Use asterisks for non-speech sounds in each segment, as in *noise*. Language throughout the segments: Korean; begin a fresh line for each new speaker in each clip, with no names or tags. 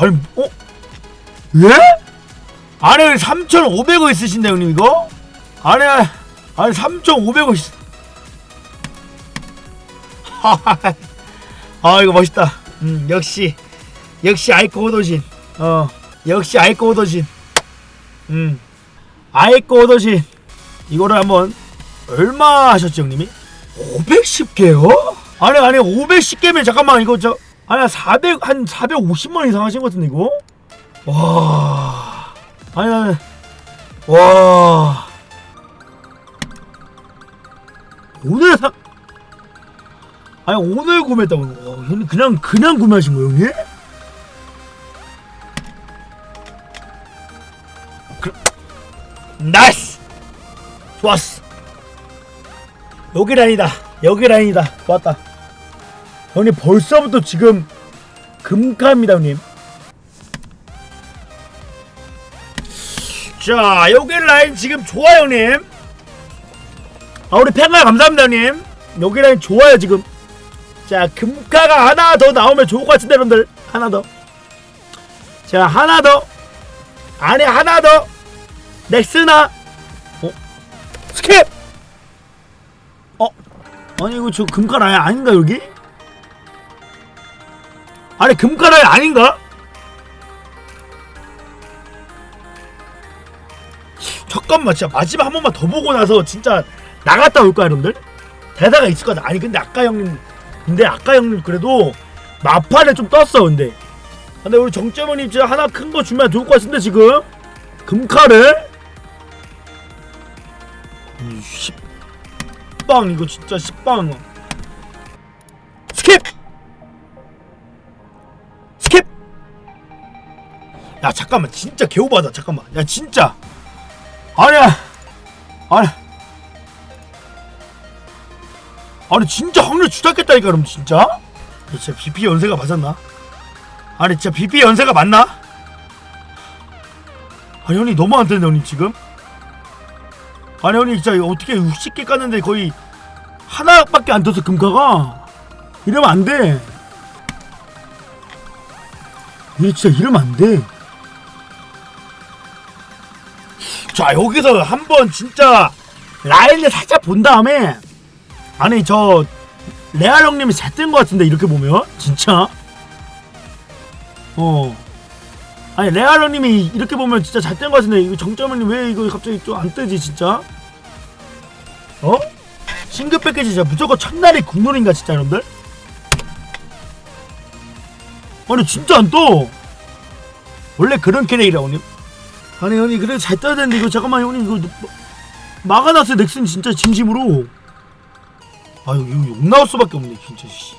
아니 어? 예? 아니 3,500원 있으신데 형님 이거? 아니 아니 3,500원 있... *laughs* 아 이거 멋있다 음 역시 역시 아이코 오도신 어 역시 아이코 오도신 음 아이코 오도신 이거를 한번 얼마 하셨죠 형님이? 510개요? 아니 아니 510개면 잠깐만 이거 저 아니 400 한 450만 이상 하신 것 같은데 이거? 와. 아니 아니. 와. 오늘 사 아니 오늘 구매했다고. 와, 형님 그냥 그냥 구매하신 거예요 형님? 그, 나이스! 좋았어. 여기 라인이다. 여기 라인이다. 좋았다 형님 벌써부터 지금 금가입니다 형님. 자 여기 라인 지금 좋아요 형님. 아 우리 팬가 감사합니다 형님. 여기 라인 좋아요 지금. 자 금가가 하나 더 나오면 좋을 것 같은데 여러분들. 하나 더자 하나 더. 안에 하나 더. 넥스나. 어? 스킵! 어? 아니 이거 저 금가라야 아닌가 여기? 아니 금가라야 아닌가? 잠깐만 진짜 마지막 한 번만 더 보고 나서 진짜 나갔다 올까 여러분들? 대다가 있을 거다 아니 근데 아까 형님 근데 아까 형님 그래도 마판에 좀 떴어 근데. 근데 우리 정재원님 진짜 하나 큰 거 주면 좋을 것 같은데 지금? 금카를? 이 10방 이거 진짜 10방 야 잠깐만. 진짜 개오바다. 잠깐만. 야 진짜. 아니야. 아니. 아니 진짜 확률 주작했다니까 그럼 진짜? 진짜 BP 연세가 맞았나? 아니 진짜 BP 연세가 맞나? 아니 형님 너무 안 되는데 형님 지금? 아니 형님 진짜 어떻게 60개 깠는데 거의 하나밖에 안 떠서 금가가? 이러면 안돼. 이게 진짜 이러면 안돼 자 여기서 한번 진짜 라인을 살짝 본 다음에 아니 저 레알 형님이 잘 뜬 것 같은데 이렇게 보면? 진짜? 어. 아니 레알 형님이 이렇게 보면 진짜 잘 뜬 것 같은데 이거 정점님 왜 이거 갑자기 좀 안 뜨지 진짜? 어? 싱글 패키지 진짜 무조건 첫날이 국룰인가 진짜 여러분들? 아니 진짜 안 떠. 원래 그런 캐릭이라 형님 아니 형님 그래 잘 떠야 되는데 이거 잠깐만 형님 이거 마- 막아놨어요 넥슨 진짜 진심으로 아유 이거 욕 나올 수밖에 없네 진짜 씨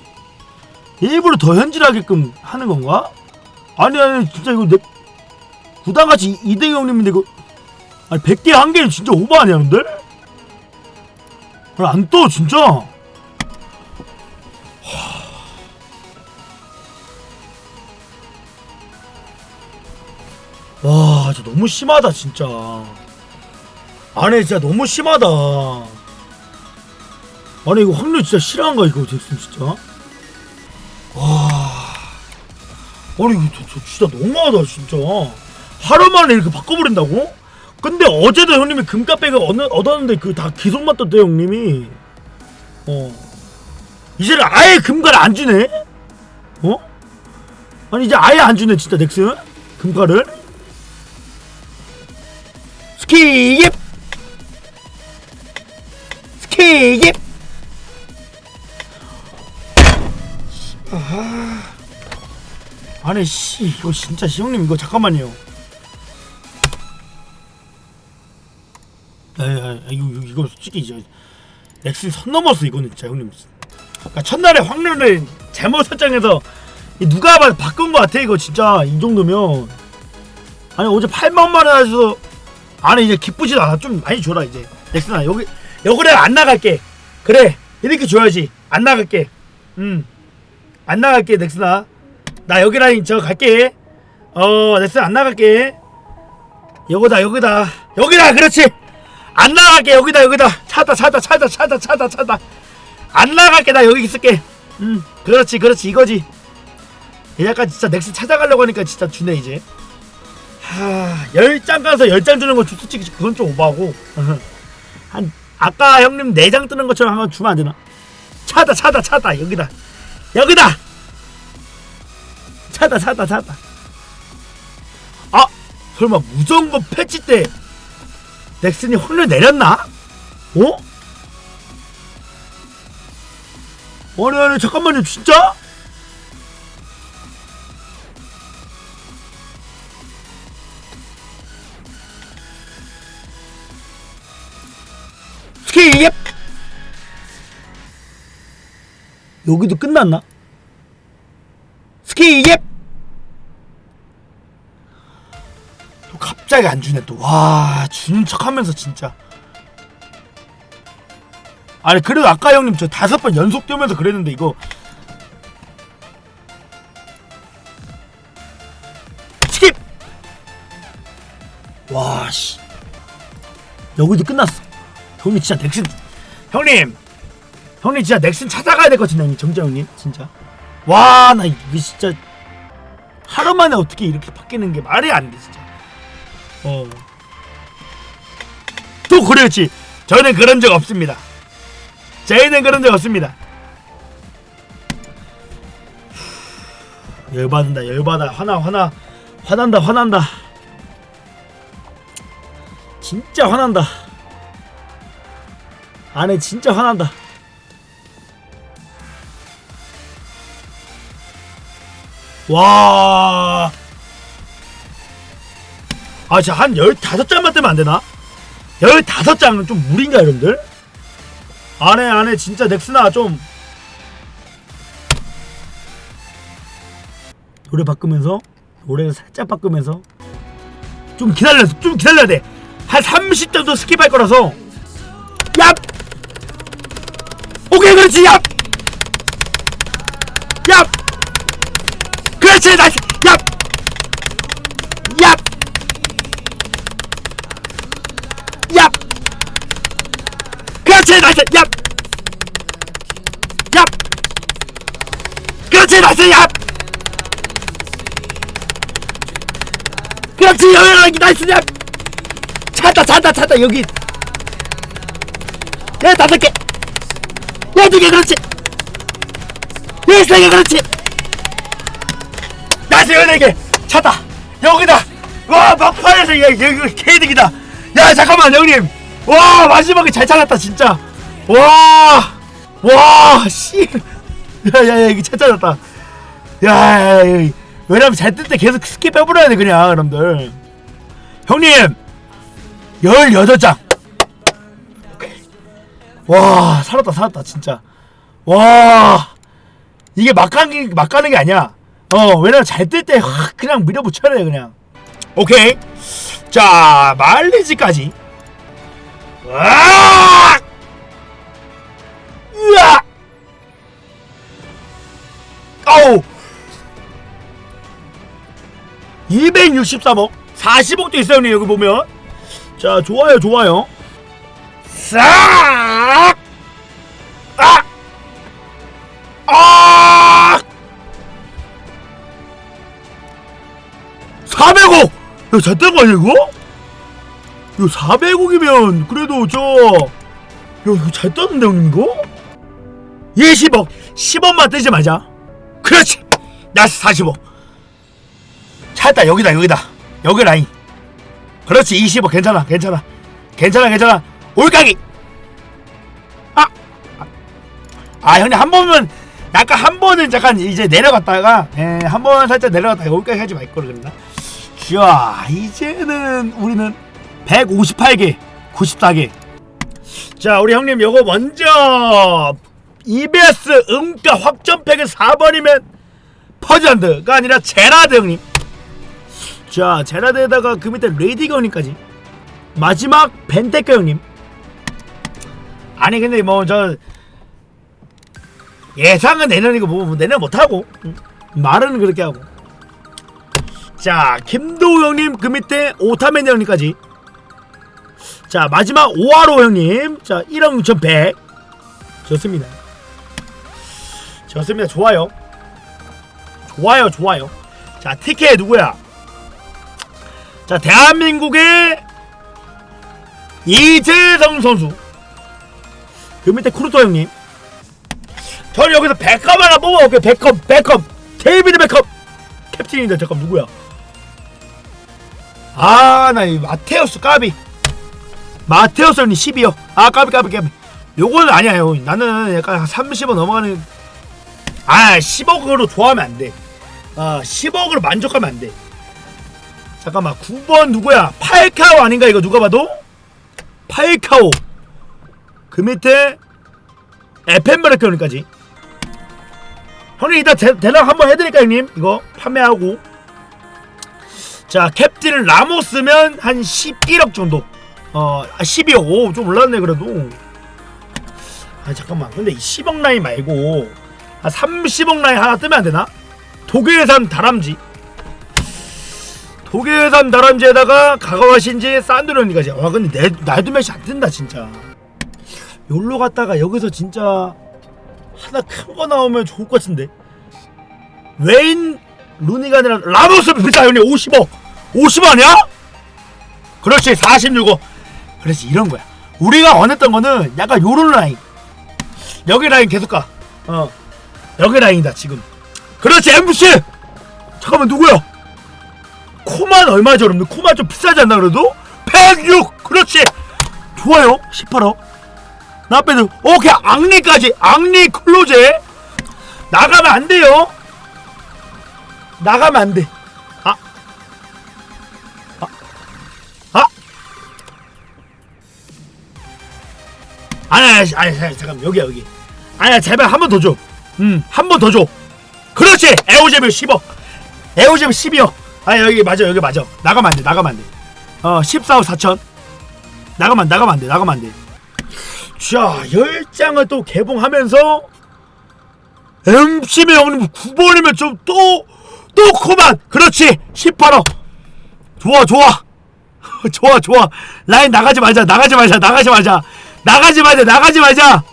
일부러 더 현질하게끔 하는 건가? 아니 아니 진짜 이거 내 구단같이 이대희 형님인데 이거 아니 100개 한 개는 진짜 오버 아니야 여러분들? 안떠 진짜 진짜 너무 심하다 진짜. 아니 진짜 너무 심하다. 아니 이거 확률 진짜 실화인가 이거 잭슨 진짜? 와. 아니 이거 진짜 너무하다 진짜. 하루 만에 이렇게 바꿔버린다고? 근데 어제도 형님이 금값백을 얻, 얻었는데 그 다 기속만 떴대 형님이? 어. 이제는 아예 금가를 안 주네? 어? 아니 이제 아예 안 주네 진짜 넥슨? 금가를 스킵! 스킵! 아... 아니 씨 이거 진짜 시 형님 이거 잠깐만요. 에이, 에이, 이거, 이거, 이거 솔직히 이제 렉스 선 넘었어 이거는 진짜 형님. 그러니까 첫날에 확률을 잘못 설정해서 이 누가 봐도 바꾼 거 같아 이거 진짜 이 정도면. 아니 어제 8만만 원 해서 아니 이제 기쁘지도 않아. 좀 많이 줘라 이제. 렉스나 여기 여기 내가 안 나갈게. 그래 이렇게 줘야지. 안 나갈게. 음 안 나갈게 넥스나 나 여기 라인 저 갈게. 어 넥스 안 나갈게. 여기다 여기다. 여기다 그렇지. 안 나갈게. 여기다 여기다. 찾다 찾다 찾다 찾다 찾다 찾다 안 나갈게. 나 여기 있을게. 음 그렇지 그렇지. 이거지. 약간 진짜 넥슨 찾아가려고 하니까 진짜 주네 이제 하 10장 가서 10장 주는 건 솔직히 그건 좀 오버하고 *laughs* 한 아까 형님 4장 뜨는 것처럼 한번 주면 안 되나? 차다 차다 차다 여기다 여기다 차다 차다 차다 아 설마 무정거 패치 때 넥슨이 혼을 내렸나? 어? 아니 아니 잠깐만요 진짜? 스킵 여기도 끝났나? 스킵 또 갑자기 안 주네 또 와 주는 척하면서 진짜. 아니 그래도 아까 형님 저 다섯 번 연속 뛰면서 그랬는데 이거. 스킵! 와씨. 여기도 끝났어 형님 진짜 넥슨. 형님! 형님 진짜 넥슨 찾아가야 될 것 같은데 형님. 정재 형님 진짜. 와 나 이게 진짜 하루 만에 어떻게 이렇게 바뀌는 게 말이 안 돼 진짜. 어또 그랬지. 저는 그런 적 없습니다. 저희는 그런 적 없습니다. 열받는다 열받아. 화나 화나. 화난다 화난다. 진짜 화난다 안에 진짜 화난다. 와. 아, 진짜 한 15장만 뜨면 안 되나? 15장은 좀 무리인가, 여러분들? 안에, 안에 진짜 넥스나 좀. 노래 바꾸면서, 노래를 살짝 바꾸면서. 좀 기다려, 좀 기다려야 돼. 한 30점 더 스킵할 거라서. 얍! 그렇지 얍! 얍! 그렇지 나이스 얍! 얍! 얍! 그렇지 나이스 얍! 얍! 그렇지 나이스 얍! 그렇지 여기 나이스 얍! 찾다 찾다 찾다 여기 야 다섯 개 여두 개 그렇지. 개 그렇지. 개 찾다 여기다. 와 막판에서 야 여기 개이득이다. 야 잠깐만 형님. 와 마지막에 잘 찾았다 진짜. 와와씨. 야야야 이거 잘 찾았다. 야야야 왜냐면 잘 뜰 때 계속 스킵 빼버려야 돼 그냥 여러분들. 형님 18장 와 살았다 살았다 진짜. 와 이게 막 가는 게, 막 가는 게 아니야. 어 왜냐면 잘 뜰 때 확 그냥 밀어붙여야 돼 그냥. 오케이. 자 말리지까지. 와 으아 아우! 263억. 40억도 있어요 여기 보면. 자 좋아요 좋아요 싹! 아! 아! 400억! 야, 잘뜬 거 아니야, 이거? 이거 400억이면, 그래도 저, 야, 이거 잘 떴는데, 형님, 이거? 20억! 10억만 뜨지 말자. 그렇지! 나스 40억. 찾았다, 여기다, 여기다. 여기 라인. 그렇지, 20억. 괜찮아, 괜찮아. 괜찮아, 괜찮아. 올가기. 아, 아 형님 한 번은 약간 한 번은 잠깐 이제 내려갔다가 예, 한 번 살짝 내려갔다가 올가기 하지 말걸 그랬나? 자, 이제는 우리는 158개, 94개. 자, 우리 형님 요거 먼저 EBS 음가 확정팩은 4번이면 퍼즐랜드가 아니라 제라드 형님. 자, 제라드에다가 그 밑에 레이디가 형님까지. 마지막 벤테크 형님. 아니 근데 뭐 저 예상은 내년이고 뭐 내년 못하고. 응. 말은 그렇게 하고. 자 김도우 형님 그 밑에 오타맨 형님까지. 자 마지막 오하로 형님. 자 1억 6,100 좋습니다. 좋습니다. 좋아요. 좋아요 좋아요. 자 TK 누구야? 자 대한민국의 이재성 선수 그 밑에 크루토 형님. 저는 여기서 백컴 하나 뽑아볼게요. 백컴 백컴 데이비드 백컴 캡틴인데 잠깐 누구야? 아나 이 마테우스 까비. 마테우스 형님 12요. 아 까비 까비 까비. 요거는 아니에요 나는 약간 한 30원 넘어가는 아 10억으로 좋아하면 안돼. 아 10억으로 만족하면 안돼. 잠깐만. 9번 누구야? 팔카오 아닌가 이거 누가 봐도? 팔카오 그 밑에 에펜베르크까지. 형님 이따 대, 대략 한번 해드릴까 형님? 이거 판매하고. 자 캡틴 라모스면 한 11억 정도. 어 아, 12억. 오 좀 올랐네 그래도. 아 잠깐만. 근데 이 10억 라인 말고 한 30억 라인 하나 뜨면 안 되나? 독일산 다람쥐. 독일산 다람쥐에다가 가가와 신지 산드로니까지. 와 근데 내 나도 몇이 안 뜬다 진짜 여기로 갔다가 여기서 진짜 하나 큰 거 나오면 좋을 것 같은데. 웨인 루니가 아니라 라모스 비싸 형님 50억 50억 아니야? 그렇지 46억 그렇지 이런 거야. 우리가 원했던 거는 약간 요런 라인. 여기 라인 계속 가어 여기 라인이다 지금. 그렇지 MC 잠깐만 누구야? 코만 얼마죠 여러분들? 코만 좀 비싸지 않나 그래도? 106 그렇지! 좋아요 18억 나 빼도 오케이 앙리까지. 앙리 클로제. 나가면 안 돼요. 나가면 안돼. 아. 아. 아. 아니 아니 아니 아니, 잠깐 여기야 여기. 아니야 제발 한 번 더 줘. 음 한 번 더 줘. 그렇지! 에오제비 10억 에오제비 12억 아 여기 맞아 여기 맞아. 나가면 안 돼 나가면 안 돼. 어 14억 4천. 나가면 나가면 안 돼 나가면 안 돼 자 10장을 또 개봉하면서 MC의 형님 9번이면 좀 또또 그만! 그렇지! 18억 좋아 좋아! *laughs* 좋아 좋아! 라인 나가지 말자 나가지 말자 나가지 말자! 나가지 말자 나가지 말자!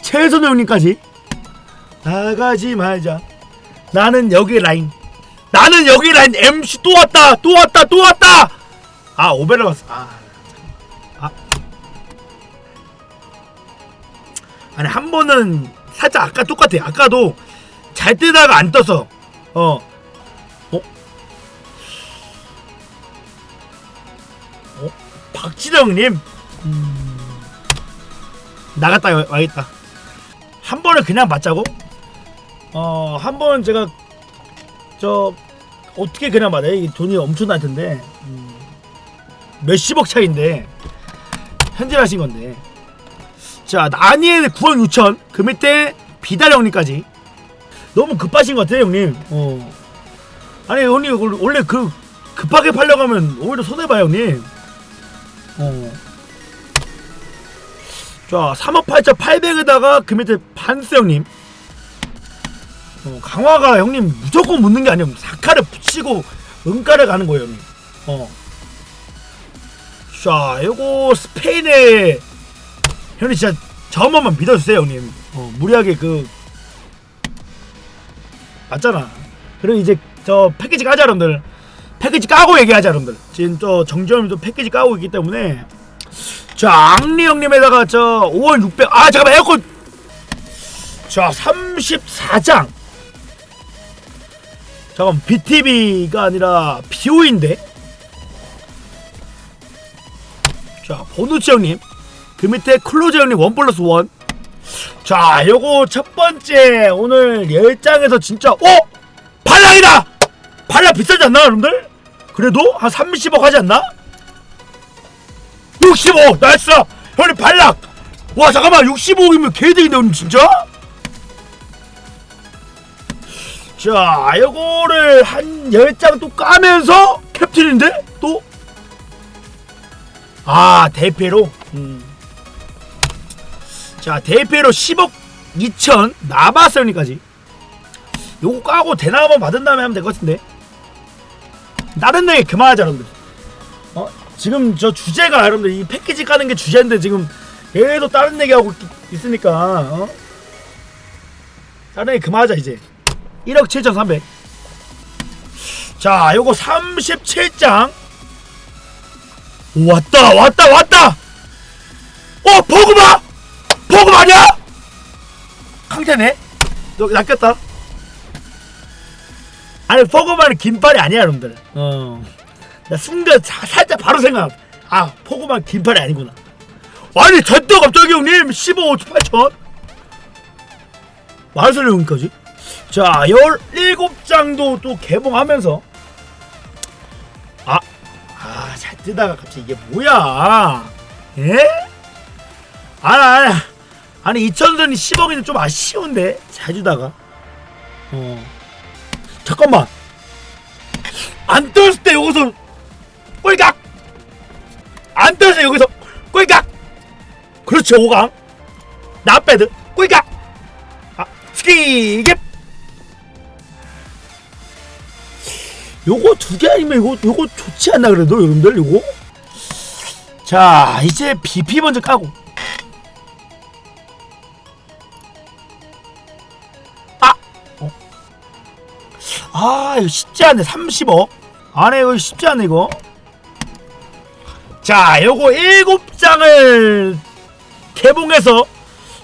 최선 형님까지! 나가지 말자! 나는 여기 라인! 나는 여기 라인 MC 또 왔다! 또 왔다! 또 왔다! 아 오베르 왔어. 아, 아. 아니 한 번은 살짝 아까 똑같아 아까도 잘 뜨다가 안 떠서 어 어? 어? 박지정님 음... 나갔다 와- 와야겠다 한 번을 그냥 맞자고? 어, 한 번 제가 저 어떻게 그냥 맞아요? 이 돈이 엄청날 텐데 음, 몇십억 차인데 현질하신 건데 자 나니엘 9억 6천 그 밑에 비달 형님까지 너무 급하신 것 같아요 형님 어 아니 형님 원- 원래 그 급하게 팔려고 하면 오히려 손해봐요 형님 어. 자 3억 8천 8백에다가 그 밑에 반스 형님 어, 강화가 형님 무조건 묻는 게 아니에요. 사카를 붙이고 은가를 가는 거예요, 형님. 어. 자, 요거 스페인의 형님 진짜 저 한 번만 믿어주세요, 형님. 어, 무리하게 그 맞잖아. 그리고 이제 저 패키지 까자, 여러분들. 패키지 까고 얘기하자, 여러분들. 지금 저 정지현님도 패키지 까고 있기 때문에 자, 앙리 형님에다가 저 5월 600. 아, 잠깐만 에어컨. 자, 34장. 잠깐 BTV가 아니라 BO인데 자 보누치 형님 그 밑에 클로즈 형님 원 플러스 원 자 요거 첫 번째 오늘 10장에서 진짜 어? 발락이다! 발락 비싸지 않나 여러분들? 그래도 한 30억 하지 않나? 65! 나이스! 형님 발락! 와 잠깐만 65억이면 개이득인데 오늘 진짜? 자, 요거를 한 10장 또 까면서 캡틴인데? 또? 아, 대패로? 음. 자, 대패로 10억 2천 나바세요니까지. 요거 까고 대나 한번 받은 다음에 하면 될 것 같은데. 다른 얘기 그만하자 여러분들. 어? 지금 저 주제가 여러분들 이 패키지 까는 게 주제인데 지금 계속 다른 얘기하고 있, 있으니까 어? 다른 얘기 그만하자 이제. 1억 7,300 자 요거 37장. 오, 왔다 왔다 왔다! 어 버그마 버그 아니야 강자네? 너 낚였다. 아니 포그마는 긴팔이 아니야 여러분들. 어나 순간 사- 살짝 바로 생각. 아 포그마 긴팔이 아니구나. 아니 됐다 갑자기 형님. 15 8천. 말소리 여기까지? 자 17장도 또 개봉하면서. 아, 아, 잘 뜨다가 갑자기 이게 뭐야? 예? 아니, 아니, 아니 2천선이 10억이면 좀 아쉬운데? 잘 주다가. 어. 잠깐만. 안 떴을 때 여기서 꼴깍! 안 떴을 때 여기서 꼴깍! 그렇죠 5강. 나빼드. 꼴깍! 아 스키깁 요거 두 개 아니면 이거 요거 좋지 않나 그래도 여러분들? 요거? 자 이제 BP 먼저 까고 아 이거 쉽지 않네. 30억? 안에 이거 쉽지 않네 이거. 자 요거 7장을 개봉해서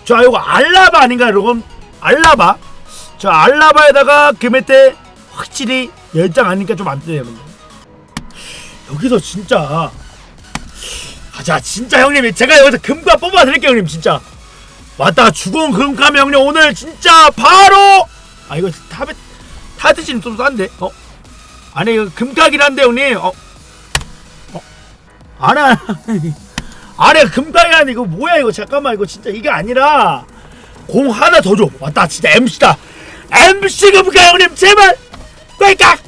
자 요거 알라바 아닌가? 여러분 알라바. 자 알라바에다가 금액대 확실히 10장 아니니까 좀안 뜨네요 여러분. 여기서 진짜. 가자 진짜 형님. 제가 여기서 금가 뽑아 드릴게요 형님 진짜. 왔다 죽은 금감 형님 오늘 진짜 바로! 아 이거 탑에 타트지는 좀 싼데? 어? 아니 이거 금가긴 한데 형님. 어? 어? 아니 아니 금가이 아니 이거 뭐야 이거? 잠깐만 이거 진짜 이게 아니라 공 하나 더 줘. 왔다 진짜 MC다. MC 금가 형님 제발! 꿀깍!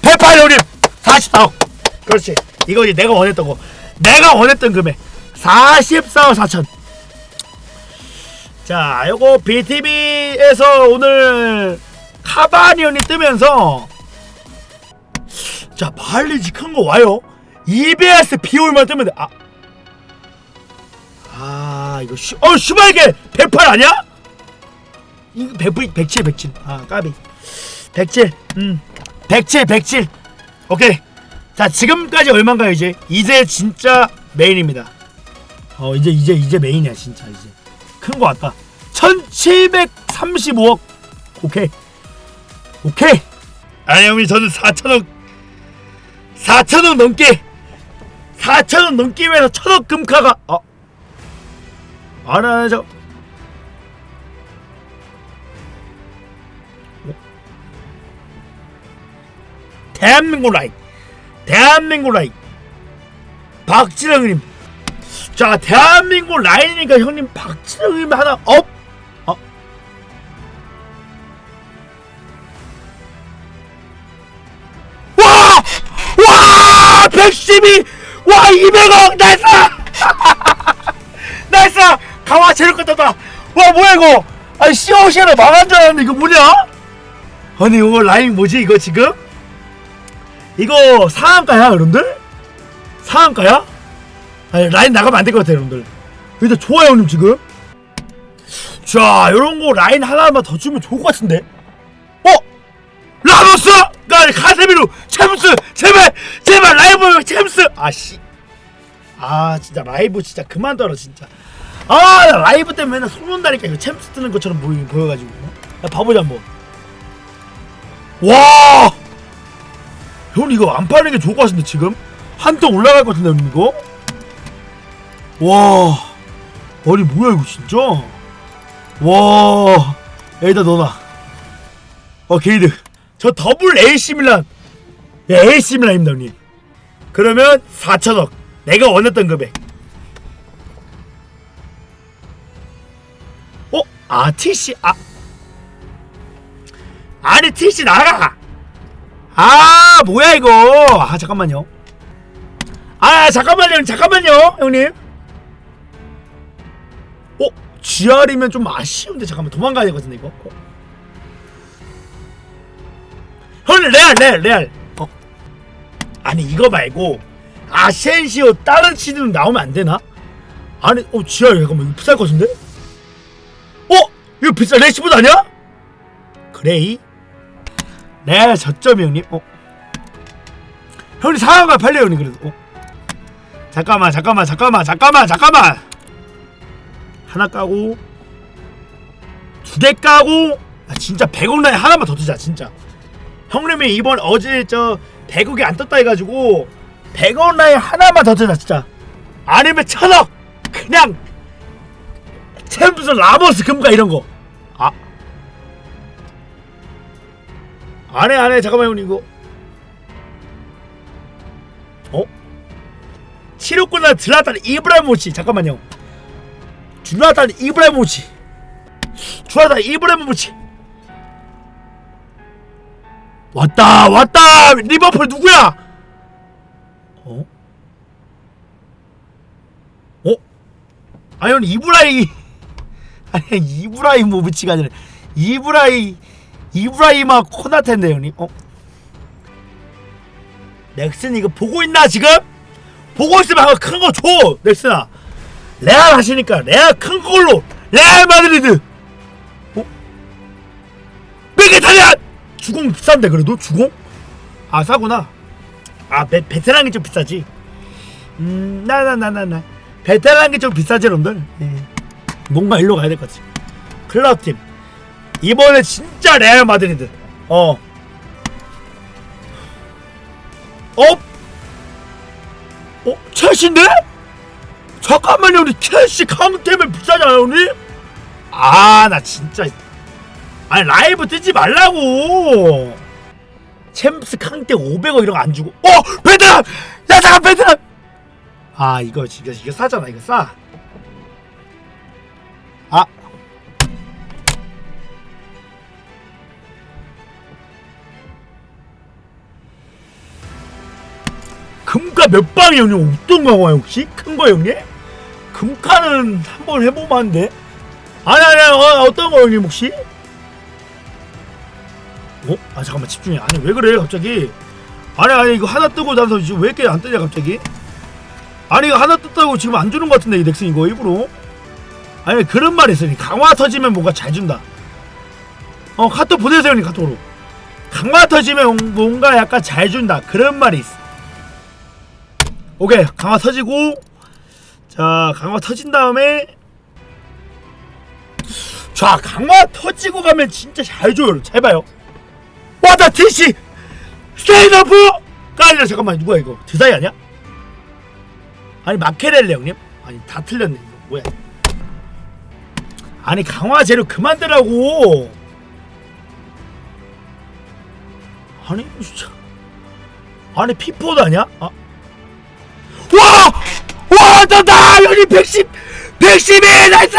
108 형님 44억 그렇지. 이거지 내가 원했던 거. 내가 원했던 금액. 44억 4천. 자 요거 BTV에서 오늘 카바니언이 뜨면서. 자 발리지 큰 거 와요. EBS 비올만 뜨면 돼아. 아 이거 슈, 어 슈발게! 108 아니야? 이거 100, 107 107 아 까비. 107 음. 107 107 오케이. 자 지금까지 얼마인가요 이제? 이제 진짜 메인입니다. 어 이제 이제 이제 메인이야 진짜 이제. 큰거 같다. 1735억. 오케이 오케이. 아니 형님 저는 4천억 4천억 넘게 4천억 넘기 위해서 천억 금카가 어. 아니 아니 저 대한민국 라인. 대한민국 라인. 박지렁님. 자 대한민국 라인이니까 형님 박지렁님 하나 업 와! 112! 와 200억 나이스! *laughs* 나이스! 가와 제일 끝났다 와 뭐야 이거 아니 시어시에는 망한 줄 알았는데 이거 뭐냐? 아니 이거 라인 뭐지 이거 지금? 이거 상한가야 여러분들? 상한가야? 아니 라인 나가면 안 될 것 같아요 여러분들 근데 좋아요 형님 지금 자 요런거 라인 하나만 더 주면 좋을 것 같은데 어? 라모스! 가 가세미루 챔스 제발 제발 라이브 챔스. 아씨. 아 진짜 라이브 진짜 그만 떨어 진짜. 아 나 라이브 때문에 맨날 속는다니까. 이거 챔스 뜨는 것처럼 보이, 보여가지고. 야 봐보자 한번. 와! 형 이거 안 파는 게 좋을 것 같은데 지금? 한통 올라갈 것 같은데 형님 이거? 와. 아니 뭐야 이거 진짜? 와. 여기다 넣어놔 어 게이드 저 더블 AC 밀란. 예, AC 밀란입니다 형님. 그러면 4천억. 내가 원했던 금액. 어? 아 TC 아. 아니 TC 나가! 아 뭐야 이거? 아 잠깐만요. 아 잠깐만요 잠깐만요 형님. 어? GR이면 좀 아쉬운데 잠깐만 도망가야 되거든요 이거. 어? 형님 레알 레알 레알 어? 아니 이거 말고 아센시오 다른 시드는 나오면 안 되나? 아니 어 GR 잠깐만 이거 비쌀 것 같은데? 어? 이거 비싸 레시보드 아니야? 그레이? 네 저점이 형님 어? 형님 상한가 팔려 형님 그래도 어? 잠깐만 잠깐만 잠깐만 잠깐만 잠깐만 하나 까고 두개 까고 아, 진짜 100억 라인 하나만 더 뜨자 진짜 형님이 이번 어제 저 100억이 안 떴다 해가지고 100억 라인 하나만 더 뜨자 진짜. 아니면 천억! 그냥 챔스 라모스 금가 이런 거. 아. 안해 안해. 잠깐만 형님 이거. 어? 치료꾼나 드라탄 이브라모치. 잠깐만요. 주라탄 이브라모치. 주라탄 이브라모치 왔다 왔다 리버풀 누구야 어? 어? 아니 이브라이 *laughs* 아니 이브라이 모비치가 아니라 이브라이 이브라이마 코나테인데 형님 어? 넥슨 이거 보고 있나 지금? 보고 있으면 큰거 줘 넥슨아 레알 하시니까 레알 큰 걸로 레알 마드리드 어? 베게타리안 주공 비싼데 그래도 주공? 아 싸구나 아 베, 베테랑이 좀 비싸지 음 나 나 나 나나 베테랑이 좀 비싸지 여러분들 예. 뭔가 일로 가야 될 것 같지 클럽팀 이번에 진짜 레알 마드리드 어 어? 어? 첼시인데? 잠깐만요 우리 첼시 강템은 비싸잖아요 형님? 아나 진짜 아니 라이브 뜨지 말라고 챔스 캉테 500원 이런 거 안 주고 어! 베트남! 야 잠깐 베트남! 아 이거 이거 이거 싸잖아 이거 싸 아. 금가 몇 방이 형님 어떤 강화 혹시 큰 거 형님? 금가는 한번 해보면 안 돼? 아니 아니 어, 어떤 거 형님 혹시? 어? 아 잠깐만 집중해. 아니 왜 그래 갑자기? 아니 아니 이거 하나 뜨고 나서 지금 왜 이렇게 안 뜨냐 갑자기? 아니 이거 하나 떴다고 지금 안 주는 것 같은데 이 넥슨 이거 일부러. 아니 그런 말이 있어요. 강화 터지면 뭔가 잘 준다. 어 카톡 보내세요 형님 카톡으로. 강화 터지면 뭔가 약간 잘 준다. 그런 말이 있어. 오케이 강화 터지고. 자 강화 터진 다음에. 자 강화 터지고 가면 진짜 잘 줘요 잘 봐요 와다 티시 스테이너프 까리라 잠깐만 누구야 이거 드사이 아니야? 아니 마케렐레 형님? 아니 다 틀렸네 이거 뭐야 아니 강화 재료 그만두라고 아니 진짜 아니 피포드 아니야? 아. 와! 와 떴다! 여기 110! 112! 나이스!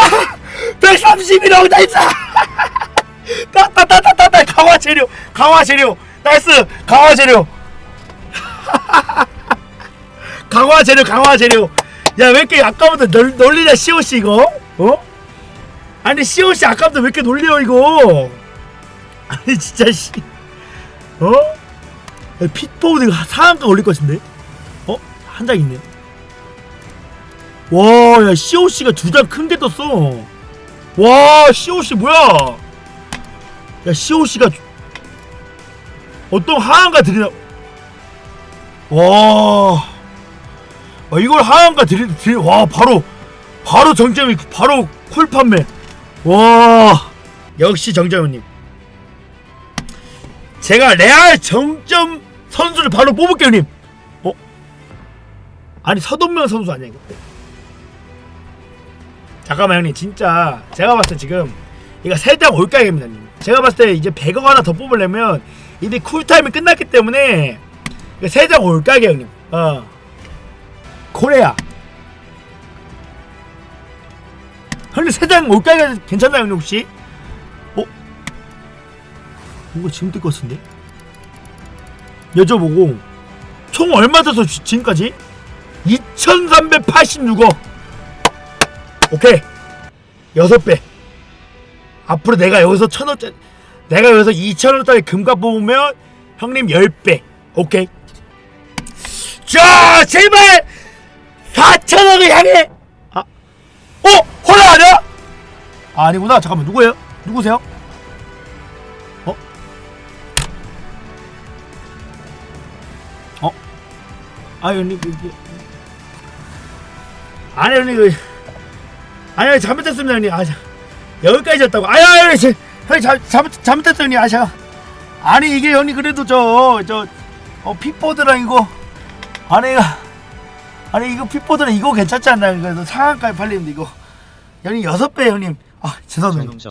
131억 나이스! *laughs* 따따따따따 강화 재료 강화 재료. 나이스 강화 재료. *laughs* 강화 재료 강화 재료. 야 왜 이렇게 아까부터 널, 놀리냐 시오씨 이거? 어? 아니 시오씨 아까부터 왜 이렇게 놀려 이거? *laughs* 아니 진짜 씨. 어? 야, 핏보드 상한가 올릴 것인데? 어? 한 장 있네. 와야 시오씨가 두 장 큰 게 떴어. 와 시오씨 뭐야 야 시오씨가 어떤 하한가 드리나? 와. 아, 이걸 하한가 드리, 드리 와 바로 바로 정점이 바로 쿨 판매. 와. 역시 정점님. 제가 레알 정점 선수를 바로 뽑을게요 님. 어? 아니 서동면 선수 아니야 이거? 잠깐만 형님. 진짜 제가 봤을 때 지금 이거 세장 올가입니다 님 제가 봤을 때 이제 100억 하나 더 뽑으려면 이미 쿨타임이 끝났기 때문에 세장 올가게 형님 어 코레아 형님 세장 올가게 괜찮나요 형님 혹시? 어? 이거 지금 뜰것 같은데? 여쭤보고 총 얼마 써서 지- 지금까지? 2386억 오케이 여섯 배 앞으로 내가 여기서 천 원짜리 내가 여기서 2천원짜리 금값 뽑으면 형님 10배 오케이 자 제발 4천억을 향해 아 어? 홀라 아니야? 아, 아니구나 잠깐만 누구예요? 누구세요? 어? 어? 아 형님 그, 그, 아니 형님 그 아니 잘못했습니다 형님 아 자, 여기까지 였다고. 아야 아야 제, 잘, 잘못 잘못했어요 형님 아 제가 아니 이게 형님 그래도 저저 어, 핏보드랑 이거. 아니 아니 이거 핏보드랑 이거 괜찮지 않나요? 그래도 상한가에 팔리는데 이거. 형님 여섯 배 형님. 아 죄송합니다